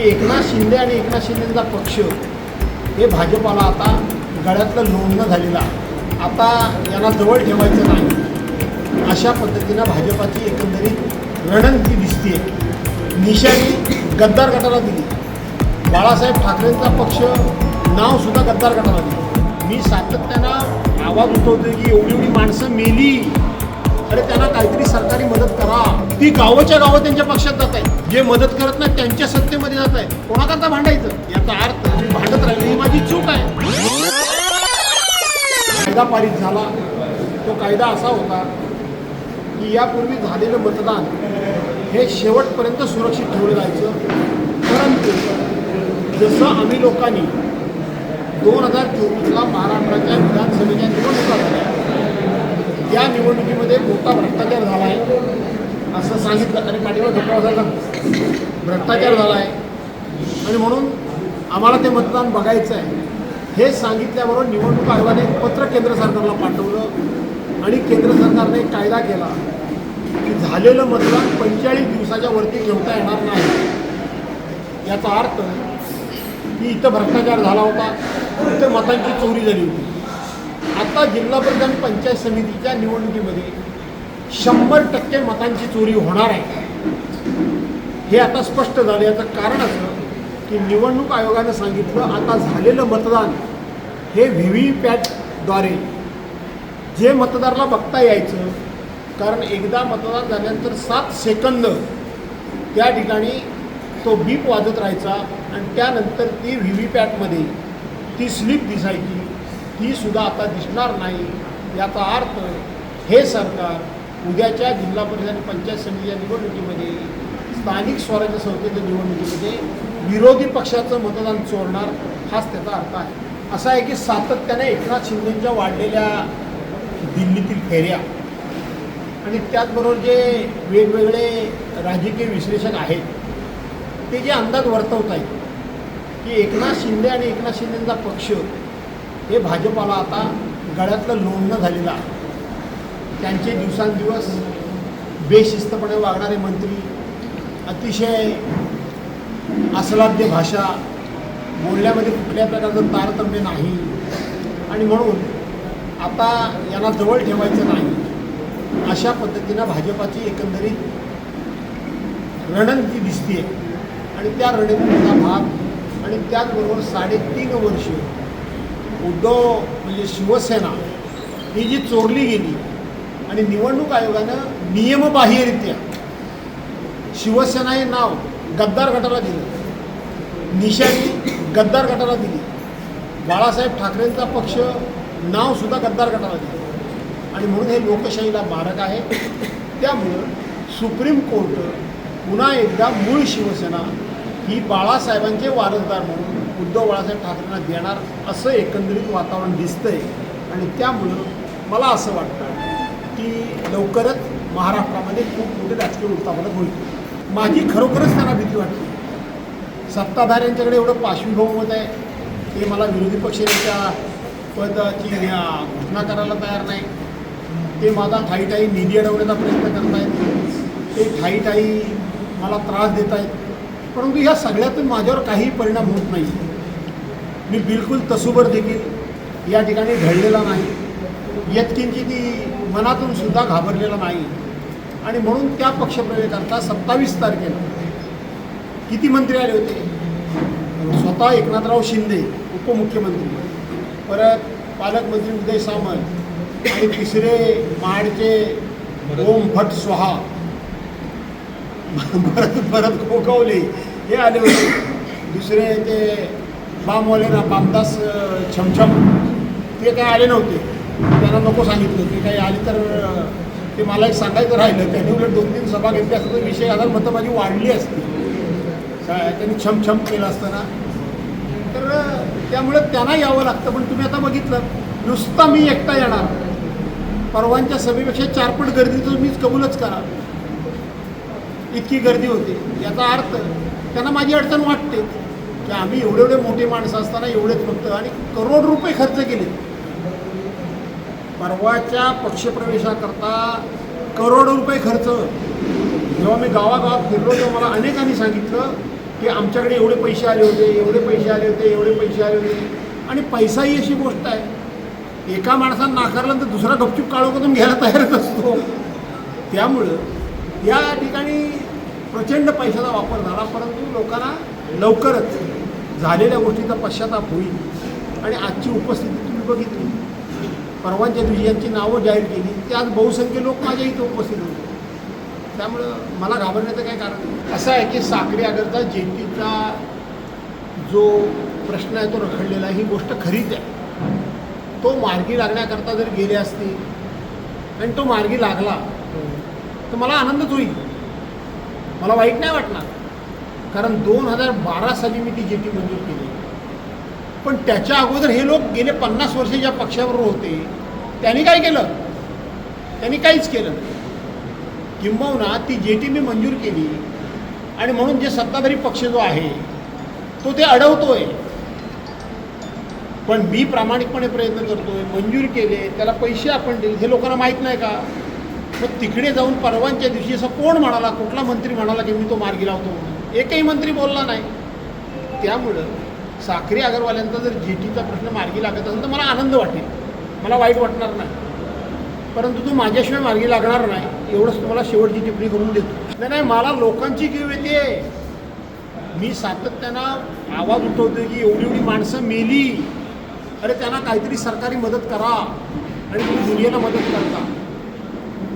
की एकनाथ शिंदे आणि एकनाथ शिंदेचा पक्ष हे भाजपाला आता गळ्यातलं लोणनं झालेलं आहे. आता याला जवळ ठेवायचं नाही. अशा पद्धतीनं भाजपाची एकंदरीत रणनीती दिसते निशाणी गद्दार गटाला दिली. बाळासाहेब ठाकरेंचा पक्ष नावसुद्धा गद्दार गटाला दिलं. मी सातत्यानं आवाज उठवतोय की एवढी एवढी माणसं मेली. अरे त्यांना काहीतरी सरकारी मदत करा. ती गावाच्या गावं त्यांच्या पक्षात जात आहे जे मदत करत नाही त्यांच्या सत्तेमध्ये जात आहे. कोणाकरता भांडायचं? याचा अर्थ भांडत राहिली ही माझी चूक आहे. कायदा पारित झाला. तो कायदा असा होता की यापूर्वी झालेलं मतदान हे शेवटपर्यंत सुरक्षित ठेवलं जायचं. परंतु जसं आम्ही लोकांनी दोन हजार चोवीसला महाराष्ट्राच्या विधानसभेच्या निवडणुका झाल्या या निवडणुकीमध्ये मोठा भ्रष्टाचार झाला आहे. असं सांगितलं आणि पाठीवर धोका भ्रष्टाचार झाला आहे आणि म्हणून आम्हाला ते मतदान बघायचं आहे. हे सांगितल्याबरोबर निवडणूक आयोगाने एक पत्र केंद्र सरकारला पाठवलं आणि केंद्र सरकारने एक कायदा केला की झालेलं मतदान पंचेचाळीस दिवसाच्या वरती ठेवता येणार नाही. याचा अर्थ की इथं भ्रष्टाचार झाला होता इथं मतांची चोरी झाली होती. आता जिल्हा परिषद पंचायत समितीच्या निवडणुकीमध्ये शंभर टक्के मतांची चोरी होणार आहे. हे आता स्पष्ट झालं. याचं कारण असं की निवडणूक आयोगानं सांगितलं आता झालेलं मतदान हे व्ही व्ही पॅटद्वारे जे मतदाराला बघता यायचं कारण एकदा मतदान झाल्यानंतर सात सेकंद त्या ठिकाणी तो बीप वाजत राहायचा आणि त्यानंतर ती व्ही व्ही पॅटमध्ये ती स्लिप दिसायची. ती सुद्धा आता दिसणार नाही. याचा अर्थ हे सरकार उद्याच्या जिल्हा परिषद आणि पंचायत समितीच्या निवडणुकीमध्ये स्थानिक स्वराज्य संस्थेच्या निवडणुकीमध्ये विरोधी पक्षाचं मतदान चोरणार हाच त्याचा अर्थ आहे. असा आहे की सातत्याने एकनाथ शिंदेच्या वाढलेल्या दिल्लीतील फेऱ्या आणि त्याचबरोबर जे वेगवेगळे राजकीय विश्लेषक आहेत ते जे अंदाज वर्तवत आहेत की एकनाथ शिंदे आणि एकनाथ शिंदेचा पक्ष हे भाजपाला आता गळ्यातलं लोणनं झालेलं आहे. त्यांचे दिवसांदिवस बेशिस्तपणे वागणारे मंत्री अतिशय अस्लाद्य भाषा बोलण्यामध्ये कुठल्या प्रकारचं तारतम्य नाही. आणि म्हणून आता यांना जवळ ठेवायचं नाही. अशा पद्धतीनं भाजपाची एकंदरीत रणनीती दिसते आणि त्या रणनीतीचा भाग आणि त्याचबरोबर साडेतीन वर्ष उद्धव म्हणजे शिवसेना ही जी चोरली गेली आणि निवडणूक आयोगानं नियमबाह्यरित्या शिवसेना हे नाव गद्दार गटाला दिलं. निशाणी गद्दार गटाला दिली. बाळासाहेब ठाकरेंचा पक्ष नावसुद्धा गद्दार गटाला दिलं. आणि म्हणून हे लोकशाहीला मारक आहे. त्यामुळं सुप्रीम कोर्ट पुन्हा एकदा मूळ शिवसेना ही बाळासाहेबांचे वारसदार म्हणून उद्धव बाळासाहेब ठाकरेंना देणार असं एकंदरीत वातावरण दिसतंय. आणि त्यामुळं मला असं वाटतं की लवकरच महाराष्ट्रामध्ये खूप मोठे राजकीय उलथापालथ होईल. माझी खरोखरच त्यांना भीती वाटते सत्ताधाऱ्यांच्याकडे एवढं पाशवी बहुमत आहे ते मला विरोधी पक्षनेत्या पदाची घोषणा करायला तयार नाही. ते माझा ठाईठाई निधी अडवण्याचा प्रयत्न करत आहेत ते ठाईठाई मला त्रास देत आहेत परंतु ह्या सगळ्यातून माझ्यावर काहीही परिणाम होत नाही. मी बिलकुल तसूबर देखील या ठिकाणी घडलेला नाही. येतकिंची ती मनातून सुद्धा घाबरलेला नाही. आणि म्हणून त्या पक्षप्रवेशाकरता सत्तावीस तारखेला किती मंत्री आले होते? स्वतः एकनाथराव शिंदे उपमुख्यमंत्री. परत पालकमंत्री उदय सामंत आणि तिसरे महाडचे ओम भट स्वाहा. भरत भरत गोगावले हे आले होते. दुसरे ते बामवाले ना बामदास छमछम. ते काय आले नव्हते. त्यांना नको सांगितलं की काही आले तर ते मला एक सांगायचं राहिलं. त्यांनी उलट दोन तीन सभा घेतली असतं तर विषय आधार मतं माझी वाढली असती काय त्यांनी छमछम केलं असतं ना तर त्यामुळे त्यांना यावं लागतं पण तुम्ही आता बघितलं नुसता मी एकटा येणार. परवांच्या सभेपेक्षा चारपट गर्दी तर मीच कबूलच करा इतकी गर्दी होती. याचा अर्थ त्यांना माझी अडचण वाटते. की आम्ही एवढे एवढे मोठे माणसं असताना एवढेच फक्त आणि करोड रुपये खर्च केले. परवाच्या पक्षप्रवेशाकरता करोडो रुपये खर्च. जेव्हा मी गावागावात फिरलो तेव्हा मला अनेकांनी सांगितलं की आमच्याकडे एवढे पैसे आले होते एवढे पैसे आले होते एवढे पैसे आले होते. आणि पैसाही अशी गोष्ट आहे. एका माणसानं नाकारलं तर दुसरा गपचूप काळोखातून घ्यायला तयारच असतो. त्यामुळं या ठिकाणी प्रचंड पैशाचा वापर झाला परंतु लोकांना लवकरच झालेल्या गोष्टीचा पश्चाताप होईल. आणि आजची उपस्थिती तुम्ही बघितली. परवांच्या दिवशी यांची नावं जाहीर केली. त्यात बहुसंख्य लोक माझ्या इथं उपस्थित होते. त्यामुळं मला घाबरण्याचं काय कारण नाही. असं आहे की साखरी आगरचा जेटीचा जो प्रश्न आहे तो रखडलेला आहे. ही गोष्ट खरीच आहे. तो मार्गी लागण्याकरता जर गेले असतील आणि तो मार्गी लागला तर मला आनंदच होईल. मला वाईट नाही वाटणार. कारण दोन हजार बारा साली मी ती जेटी मंजूर केली. पण त्याच्या अगोदर हे लोक गेले पन्नास वर्ष ज्या पक्षाबरोबर होते त्यांनी काय केलं? त्यांनी काहीच केलं किंबहुना ती जे टी मी मंजूर केली आणि म्हणून जे सत्ताधारी पक्ष जो आहे तो ते अडवतोय. पण मी प्रामाणिकपणे प्रयत्न करतोय मंजूर केले त्याला पैसे आपण दिले हे लोकांना माहीत नाही का? मग तिकडे जाऊन परवांच्या दिवशी असं कोण म्हणाला कुठला मंत्री म्हणाला की मी तो मार्गी लावतो म्हणून? एकही मंत्री बोलला नाही. त्यामुळं साखरी अगरवाल्यांचा जर जेटीचा प्रश्न मार्गी लागत असेल तर मला आनंद वाटेल. मला वाईट वाटणार नाही. परंतु तो माझ्याशिवाय मार्गी लागणार नाही. एवढंच तुम्हाला शेवटची टिप्पणी करून देतो. नाही नाही मला लोकांची कीव येते. मी सातत्यानं आवाज उठवतोय की एवढी एवढी माणसं मेली. अरे त्यांना काहीतरी सरकारी मदत करा. आणि तुम्ही दुनियेला मदत करता.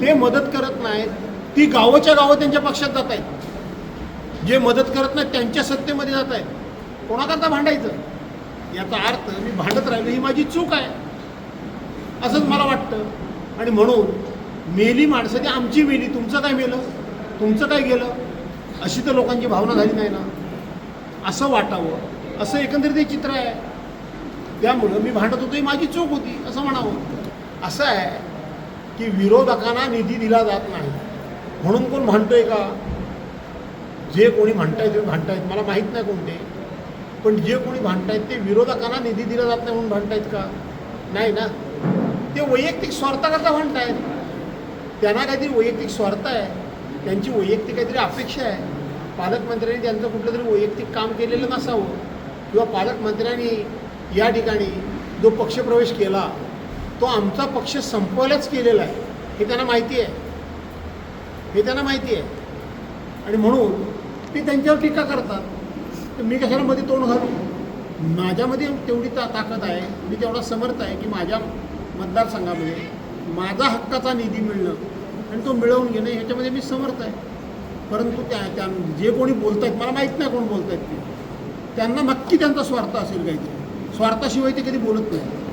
ते मदत करत नाहीत. ती गावाच्या गावं त्यांच्या पक्षात जात आहेत जे मदत करत नाहीत त्यांच्या सत्तेमध्ये जात आहेत कोणाकरता भांडायचं? याचा अर्थ मी भांडत राहिलो ही माझी चूक आहे. असंच मला वाटतं. आणि म्हणून मेली माणसं आमची मेली तुमचं काय मेलं? तुमचं काय गेलं? अशी तर लोकांची भावना झाली नाही ना. असं वाटावं. असं एकंदरीत हे चित्र आहे. त्यामुळं मी भांडत होतो ही माझी चूक होती असं म्हणावं. असं आहे की विरोधकांना निधी दिला जात नाही. म्हणून कोण म्हणतोय का? जे कोणी म्हणतायत ते म्हणतायत मला माहीत नाही कोणते. पण जे कोणी भांडतायत ते विरोधकांना निधी दिला जात नाही म्हणून भांडतायत का? नाही ना. ते वैयक्तिक स्वार्थाकरता भांडतायत. त्यांना काहीतरी वैयक्तिक स्वार्थ आहे. त्यांची वैयक्तिक काहीतरी अपेक्षा आहे. पालकमंत्र्यांनी त्यांचं कुठलं तरी वैयक्तिक काम केलेलं नसावं. किंवा पालकमंत्र्यांनी या ठिकाणी जो पक्षप्रवेश केला तो आमचा पक्ष संपवायलाच केलेला आहे. हे त्यांना माहिती आहे. हे त्यांना माहिती आहे. आणि म्हणून ते त्यांच्यावर टीका करतात. मी कशाला मध्ये तोंड घालू? माझ्यामध्ये तेवढी ता ताकद आहे. मी तेवढा समर्थ आहे की माझ्या मतदारसंघामध्ये माझा हक्काचा निधी मिळणं आणि तो मिळवून घेणं ह्याच्यामध्ये मी समर्थ आहे. परंतु त्या त्या जे कोणी बोलत आहेत मला माहीत नाही कोण बोलत आहेत ते. त्यांना नक्की त्यांचा स्वार्थ असेल काहीतरी. स्वार्थाशिवाय ते कधी बोलत नाही